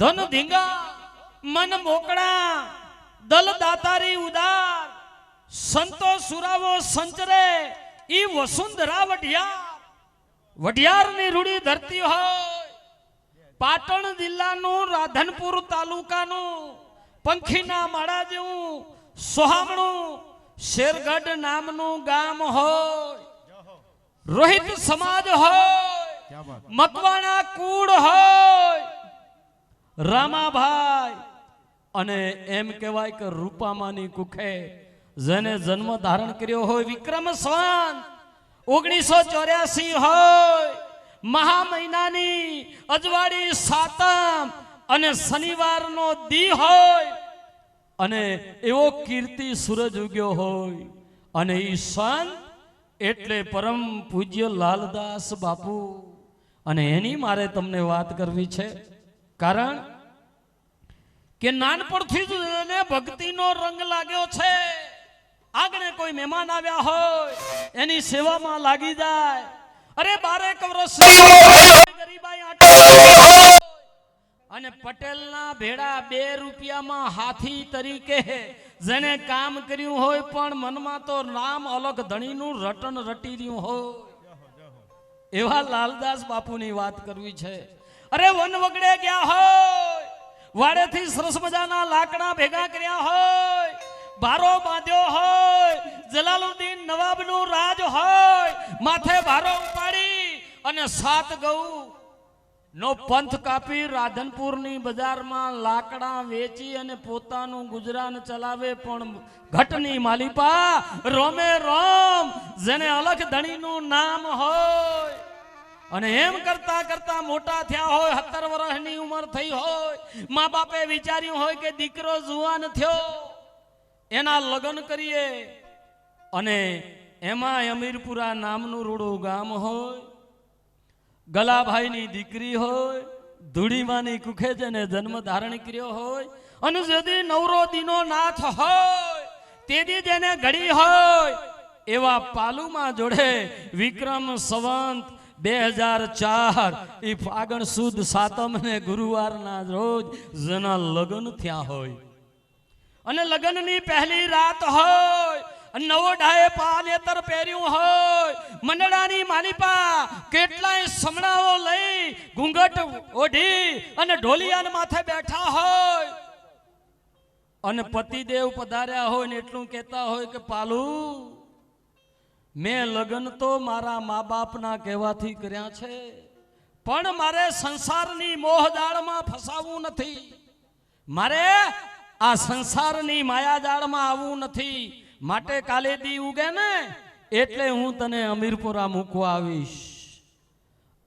ધન ધીંગા મન મોકળા દલ દાતારી ઉદાર સંતો સુરાવો સંચરે ઈ વસુંધરા વઢિયાર. વઢિયારની રૂડી ધરતી હોય પાટણ જિલ્લાનું રાધનપુર તાલુકાનું પંખીના માળા જેવું સોહામણું શેરગઢ નામનું ગામ હોય. રોહિત સમાજ હોય મકવાણા કુળ હોય. રામાભાઈ. અને એમ કહેવાય કે રૂપામાની કુખે જેને જન્મ ધારણ કર્યો હોય વિક્રમ સ્વાન ઓગણીસો ચોર્યાસી હોય મહા મહિનાની અજવાળી સાતમ અને શનિવારનો દી હોય અને એવો કીર્તિ સૂરજ ઉગ્યો હોય. અને એ સંત એટલે પરમ પૂજ્ય લાલદાસ બાપુ. અને એની મારે તમને વાત કરવી છે. કારણ કે નાનપણથી જ એને ભક્તિનો રંગ લાગ્યો છે. આગળ કોઈ મહેમાન આવ્યા હોય, એની સેવામાં લાગી જાય. અરે બારેક વર્ષ અને પટેલના ભેડા બે રૂપિયામાં હાથી તરીકે જેને કામ કર્યું હોય, પણ મનમાં તો નામ અલગ ધણીનું રટન રટી રહ્યું હોય. એવા લાલદાસ બાપુની વાત કરવી છે. અરે વન વગડે ગયા હોય. વાડેથી સરસ મજાના લાકડા ભેગા કર્યા હોય. ભારો બાંધ્યો હોય. જલાલુદ્દીન નવાબનું રાજ હોય. માથે ભારો ઉપાડી અને સાત ગૌ નો પંથ કાપી રાધનપુરની બજારમાં લાકડા વેચી અને પોતાનું ગુજરાન ચલાવે, પણ ઘટની માલિપા રોમે રોમ, જેને અલખ ધણીનું નામ હોય. અને એમ કરતા કરતા મોટા થયા હોય, સત્તર વર્ષની ઉંમર થઈ હોય મા બાપે વિચાર્યું હોય કે દીકરો જુવાન થયો. એના લગ્ન કરીએ અને એમાં અમીરપુરા નામનું રૂડું ગામ હોય, ગલાભાઈની દીકરી હોય, ધૂળીમાની કુખે જેને જન્મ ધારણ કર્યો હોય, અને যদি નવરો દીનો નાથ હોય, તેદી જેને ઘડી હોય, એવા પાલુમાં જોડે વિક્રમ સંવંત બે હજાર ચાર એ ફાગણ સુદ સાતમ ને ગુરુવારના રોજ જેના લગ્ન થયા હોય. અને લગ્નની પહેલી રાત હોય, નવો ડાયે પાનેતર પહેર્યું હોય. મંડળાની માલિપા કેટલાય સમણાઓ લઈ ઘૂંઘટ ઓઢી અને ઢોલિયાના માથે બેઠા હોય. અને પતિદેવ પધાર્યા હોય ને એટલું કહેતા હોય કે, પાલુ મેં લગ્ન તો મારા મા બાપના કહેવાથી કર્યા છે, પણ મારે સંસારની મોહજાળમાં ફસાવવું નથી. મારે આ સંસારની માયાજાળમાં આવવું નથી. માટે કાલે દી ઉગે ને, એટલે હું તને અમીરપુરા મૂકવા આવીશ.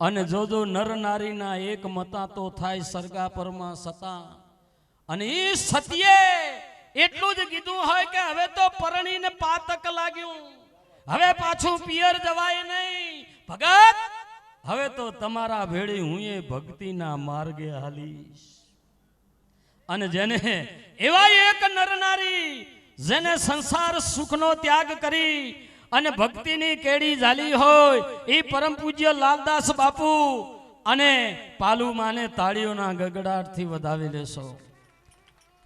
અને જોજો નર નારીના એક મતા તો થાય સરગા પરમાં સતા. અને એ સત્યે એટલું જ કીધું હોય કે હવે તો પરણીને પાતક લાગ્યું. હવે પાછું પિયર જવાય નહીં. ભગત, હવે તો તમારા ભેળી હું એ ભક્તિના માર્ગે હાલીશ. અને જેને એવા એક નરનારી જેને સંસાર સુખનો ત્યાગ કરી અને ભક્તિની કેડી ઝાલી હોય, એ પરમ પૂજ્ય લાલદાસ બાપુ અને પાલુ માને તાળીઓના ગગડાટથી વધાવી લેશો.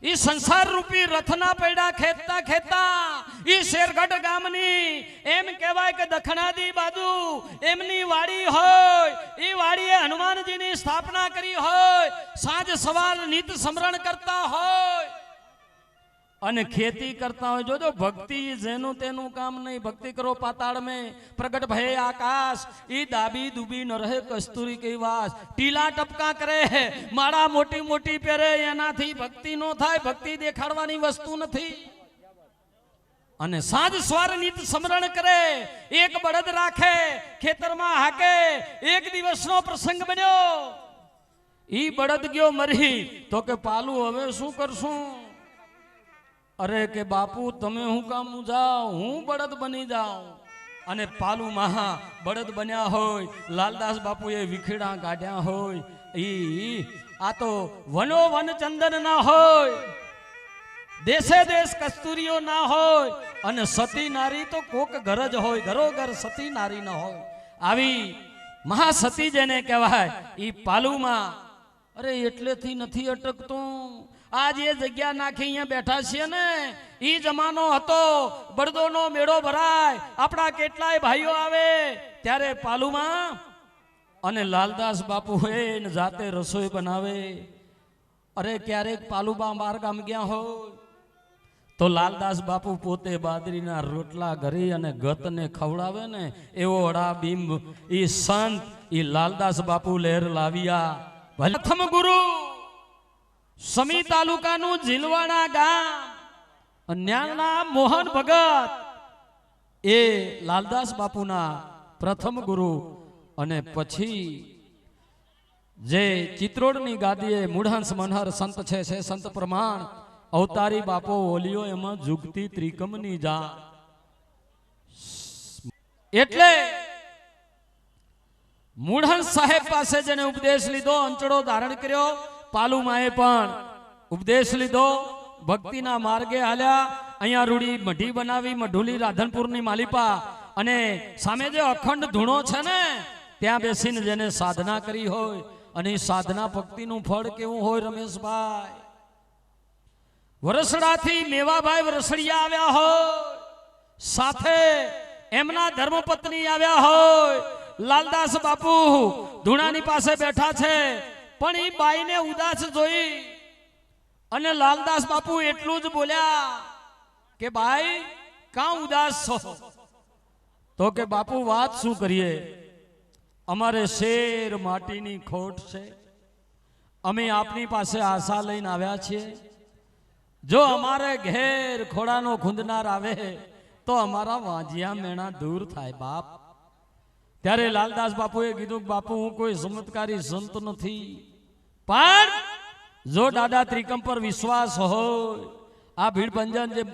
ઈ સંસાર રૂપી રથના પૈડા ખેતતા ખેતતા ઈ શેરગઢ ગામની એમ કહેવાય કે દખણાદી બાજુ એમની વાડી હોય, ઈ વાડીએ હનુમાનજીની સ્થાપના કરી હોય, સાંજ સવાર નિત સ્મરણ કરતા હોય. અને ખેતી કરતા હોય, જોજો, ભક્તિ જેનું તેનું કામ નહીં. ભક્તિ કરો પાતાળ મેં પ્રગટ ભય આકાશ. ઈ દાબી દુબી ન રહે, કસ્તુરી કઈ વાસ ટીલા ટપકા કરે માળા મોટી મોટી પહેરે, એનાથી ભક્તિ નો થાય. ભક્તિ દેખાડવાની વસ્તુ નથી. અને સાંજ સ્વાર નીત સ્મરણ કરે. એક બળદ રાખે, ખેતરમાં હાકે. એક દિવસનો પ્રસંગ બન્યો. ઈ બળદ ગયો મરી. તો કે, પાલું, હવે શું કરશું? અરે કે બાપુ, તમે હું કામ જાઓ? હું બળદ બની જાઉં. અને પાલુ મહા બળદ બન્યા હોય, લાલદાસ બાપુએ વિખેડા કાઢ્યા હોય, ઈ આ તો વનો વન ચંદન ના હોય, દેશે દેશ કસ્તુરીઓ ના હોય, અને સતી નારી તો કોક ઘર જ હોય ઘરો ઘર સતી નારી ન હોય. આવી મહાસતી જેને કહેવાય, ઈ પાલુમાં, અરે એટલેથી નથી અટકતું. આ જે જગ્યા નાખી અહીંયા બેઠા છીએ ને. એ જમાનો હતો, બળદોનો મેળો ભરાય, આપણા કેટલાય ભાઈઓ આવે. ત્યારે પાલુમાં અને લાલદાસ બાપુ એને જાતે રસોઈ બનાવે. અરે ક્યારેક પાલુબા બાર ગામ ગયા હોય, તો લાલદાસ બાપુ પોતે બાદરીના રોટલા ઘરી અને ગતને ખવડાવે ને. એવો અડા બિંબ એ સંત એ લાલદાસ બાપુ લહેર લાવ્યા. પ્રથમ ગુરુ! સમી તાલુકાનું જીલવાણા ગામ અન્યાના મોહન ભગત. એ લાલદાસ બાપુના પ્રથમ ગુરુ અને પછી જે ચિત્રોડની ગાદીએ મૂઢહંસ મનહર સંત છે સંત પ્રમાણ, અવતારી બાપો ઓલિયો એમાં જુગતી ત્રિકમની જા એટલે મૂઢહંસ સાહેબ પાસે જેને ઉપદેશ લીધો, અંચળો ધારણ કર્યો પાલુમાએ પણ ઉપદેશ લીધો. ભક્તિના માર્ગે હાલ્યા. અહીંયા રૂડી મઢી બનાવી, મઢુલી રાધનપુરની માલિપા અને સામે જે અખંડ ધૂણો છે ને, ત્યાં બેસીને જેને સાધના કરી હોય અને સાધના ભક્તિનું ફળ કેવું હોય રમેશભાઈ? વરસડાથી મેવાભાઈ વરસડિયા આવ્યા હોય, સાથે એમના ધર્મપત્ની આવ્યા હોય, લાલદાસ બાપુ ધૂણાની પાસે બેઠા છે. પણ એ બાઈને ઉદાસ જોઈ અને લાલદાસ બાપુ એટલું જ બોલ્યા કે ભાઈ કાં ઉદાસ છો? તો કે, બાપુ, વાત શું કરીએ? અમારે શેર માટીની ખોટ છે. અમે આપની પાસે આશા લઈને આવ્યા છીએ. જો અમારે ઘેર ખોડાનો ખૂંદનાર આવે, તો અમારા વાંજિયા મેણા દૂર થાય, બાપ. ત્યારે લાલદાસ બાપુએ કીધું બાપુ, હું કોઈ ચમત્કારી સંત નથી. પણ જો દાદા ત્રિકમ પર વિશ્વાસ હોય, આ ભીડ જે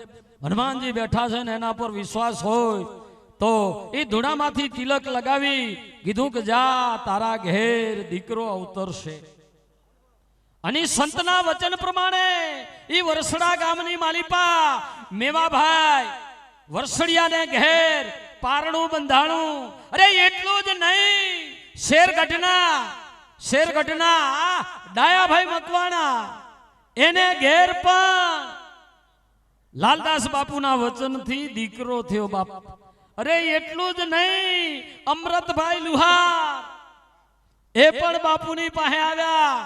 હનુમાનજી બેઠા છે ને એના પર વિશ્વાસ હોય, તો એ ધૂણામાંથી તિલક લગાવી કીધું કે જા, તારા ઘેર દીકરો અવતરશે. અને સંતના વચન પ્રમાણે એ વરસડા ગામની માલિપા મેવાભાઈ વરસડિયાને ઘેર પારણું બંધાણું. અરે એટલું જ નહીં શેર શેરગઢના શેરગઢના ડાયાભાઈ મકવાણા, એને ઘેર પણ લાલદાસ બાપુના વચનથી દીકરો થયો બાપ. અરે એટલું જ નહીં, અમૃતભાઈ લુહાર, એ પણ બાપુની પાસે આવ્યા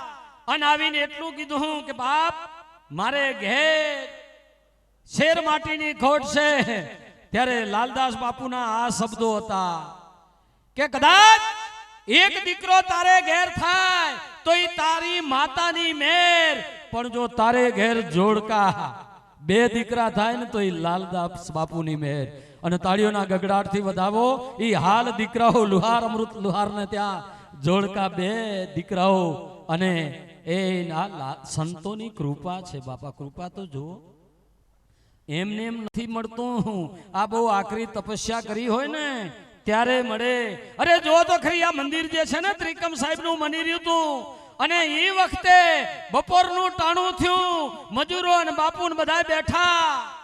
અને આવીને એટલું કીધું કે, બાપ, મારે ઘેર શેર માટીની ખોટ છે. ત્યારે લાલદાસ બાપુના આ શબ્દો હતા કે, કદાચ એક દીકરો તારે ઘેર થાય તો એ તારી માતાની મેર. પણ જો તારે ઘેર જોડકા, બે દીકરા થાય ને તો એ લાલદાસ બાપુની મેર. અને તાળીઓના ગગડાટથી વધાવો એ હાલ દીકરાઓ લુહાર અમૃત લુહાર ને ત્યાં જોડકા બે દીકરાઓ. અને એ સંતોની કૃપા છે બાપા, કૃપા તો જુઓ. એમને એમ નથી મળતું. આ બહુ આકરી તપસ્યા કરી હોય ને ત્યારે મળે. અરે જો તો ખરી આ મંદિર જે છે ને ત્રિકમ સાહેબનું રહ્યું હતું અને એ વખતે બપોરનું ટાણું થયું, મજૂરો અને બાપુ બધા બેઠા.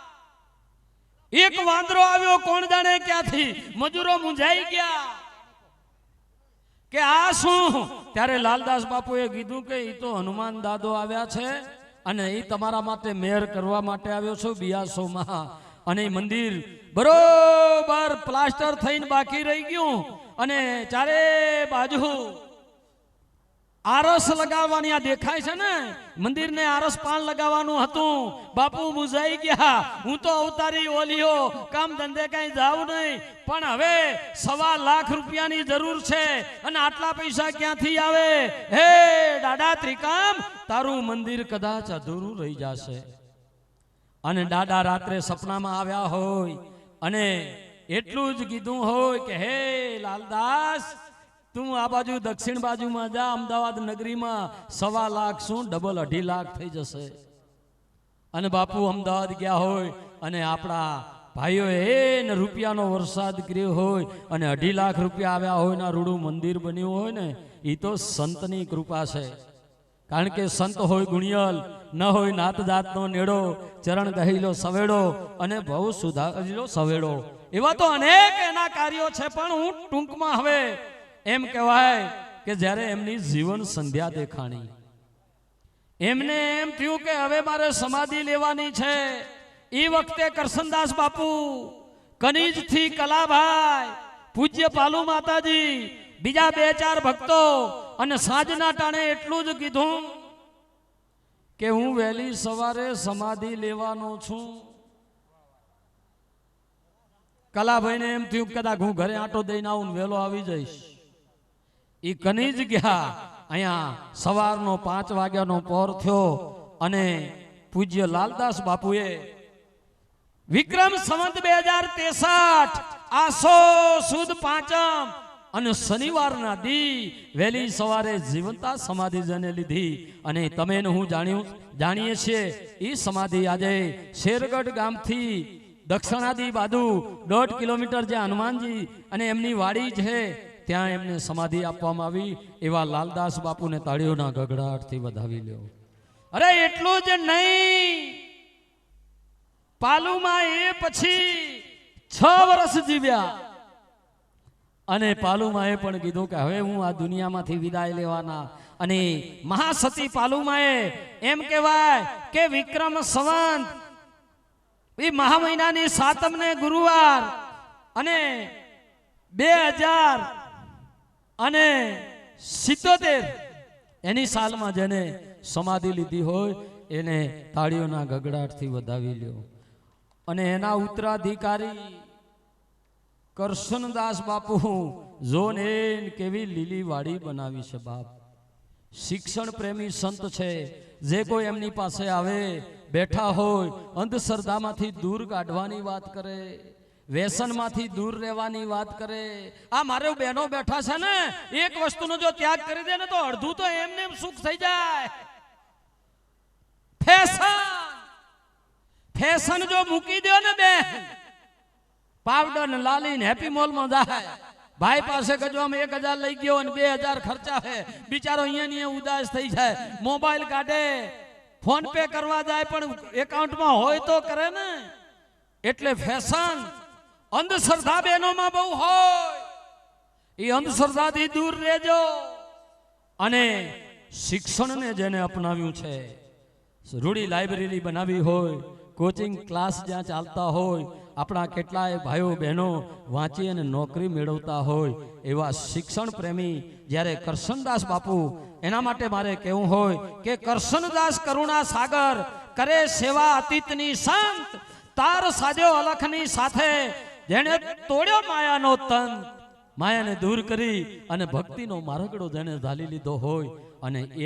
એક વાંદરો આવ્યો, કોણ જાણે ક્યાંથી? મજૂરો મૂંઝાઈ ગયા. કે આ શું? ત્યારે લાલદાસ બાપુએ કીધું કે એ તો હનુમાન દાદો આવ્યા છે અને એ તમારા માટે મેર કરવા માટે આવ્યો છું બિયાસોમાં. અને મંદિર બરોબર પ્લાસ્ટર થઈને બાકી રહી ગયું. અને ચારે બાજુ આરસ લગાવવાની આ દેખાય છે ને? મંદિરને આરસ પાન લગાવવાનું હતું. બાપુ મુજાઈ ગયા. હું તો અવતારી ઓલિયો કામ ધંધે કઈ જાઉં નહીં. પણ હવે સવા લાખ રૂપિયાની જરૂર છે અને આટલા પૈસા ક્યાંથી આવે? હે દાદા ત્રિકામ તારું મંદિર કદાચ અધૂરું રહી જશે. અને દાદા રાત્રે સપનામાં આવ્યા હોય અને એટલું જ કીધું હોય કે, હે લાલદાસ, તું આ બાજુ દક્ષિણ બાજુમાં જા, અમદાવાદ નગરીમાં સવા લાખ શું ડબલ અઢી લાખ થઈ જશે. અને બાપુ અમદાવાદ ગયા હોય અને આપણા ભાઈઓ એને રૂપિયાનો વરસાદ કર્યો હોય અને અઢી લાખ રૂપિયા આવ્યા હોય ના રૂડું મંદિર બન્યું હોય ને એ તો સંતની કૃપા છે. કારણ કે સંત હોય ગુણિયલ, ન હોય નાત જાતનો નેડો, ચરણ દહીલો સવેડો અને બહુ સુધારેલો સવેડો. એવા તો અનેક એના કાર્યો છે, પણ હું ટૂંકમાં હવે એમ કહેવાય કે જ્યારે એમની જીવન સંધ્યા દેખાણી. એમને એમ થયું કે હવે મારે સમાધિ લેવાની છે. એ વખતે કરશનદાસ બાપુ, કનીજથી કલાભાઈ, પૂજ્ય પાલુ માતાજી, બીજા બે ચાર ભક્તો અને સાંજના ટાણે એટલું જ કીધું કે હું વહેલી સવારે સમાધિ લેવાનો છું. કલાભાઈને એમ થયું, કદાચ હું ઘરે આટો દઈને આવું વહેલો આવી જઈશ. એ કની જ ગયા. અહીંયા સવારનો પાંચ વાગ્યાનો પોર થયો અને પૂજ્ય લાલદાસ બાપુએ, વિક્રમ સંવત બે હજાર તેસઠ આસો સુદ પાંચમ અને શનિવારના દી વહેલી સવારે જીવંતા સમાધિ જને લીધી. અને તમે હું જાણ્યું જાણીએ છીએ એ સમાધિ આજે શેરગઢ ગામથી દક્ષિણાદી બાજુ દોઢ કિલોમીટર જે હનુમાનજી અને એમની વાડી છે ત્યાં એમને સમાધિ આપવામાં આવી. એવા લાલદાસ બાપુને તાળીઓના ગગડાટથી વધાવી લ્યો. અરે એટલું જ નહીં. પાલુમાં એ પછી છ વર્ષ જીવ્યા. અને પાલુમાએ પણ કીધું કે હવે હું આ દુનિયામાંથી વિદાય લેવાના. અને મહાસતી પાલુમાએ એમ કહેવાય કે વિક્રમ સંવંત, એ મહા મહિનાની સાતમને ગુરુવાર અને બે હજાર અને સિત્તોતેર એની સાલમાં જેને સમાધિ લીધી હોય એને તાળીઓના ગગડાટથી વધાવી લ્યો. અને એના ઉત્તરાધિકારી કરશનદાસ બાપુ, જોન એન કેવી લીલી વાડી બનાવી છે બાપ. શિક્ષણ પ્રેમી સંત છે, જે કોઈ એમની પાસે આવે, બેઠા હોય, અંધશ્રદ્ધામાંથી દૂર કાઢવાની વાત કરે, વ્યસનમાંથી દૂર રહેવાની વાત કરે. આ મારે બહેનો બેઠા છે ને, એક વસ્તુનો જો ત્યાગ કરી દે ને તો અડધું તો એમને એમ સુખ થઈ જાય. ફેશન! ફેશન જો મૂકી દો ને બેન પાવડર ને લાલી ને હેપી મોલમાં જાય. ભાઈ પાસે કજો આમ એક હજાર લઈ ગયો અને બે હજાર ખર્ચા હે બિચારો અહીંયા ની ઉદાસ થઈ જાય. મોબાઈલ કાઢે. ફોન પે કરવા જાય, પણ એકાઉન્ટમાં હોય તો કરે ને. એટલે ફેશન અંધશ્રદ્ધા બહેનોમાં બહુ હોય. એ અંધશ્રદ્ધાથી દૂર રહેજો. અને શિક્ષણને જેને અપનાવ્યું છે, રૂડી લાઇબ્રેરી બનાવી હોય, કોચિંગ ક્લાસ જ્યાં ચાલતા હોય આપણા કેટલાય ભાઈઓ બહેનો વાંચી અને નોકરી મેળવતા હોય એવા શિક્ષણ પ્રેમી જ્યારે કરશનદાસ બાપુ એના માટે મારે કહેવું હોય કે કરશનદાસ કરુણા સાગર કરે સેવા અતીતની સંત, તાર સાજો અલખની સાથે જેણે તોડ્યો માયાનો તંત. માયાને દૂર કરી અને ભક્તિનો માર્ગડો જેને ઝાલી લીધો હોય અને એ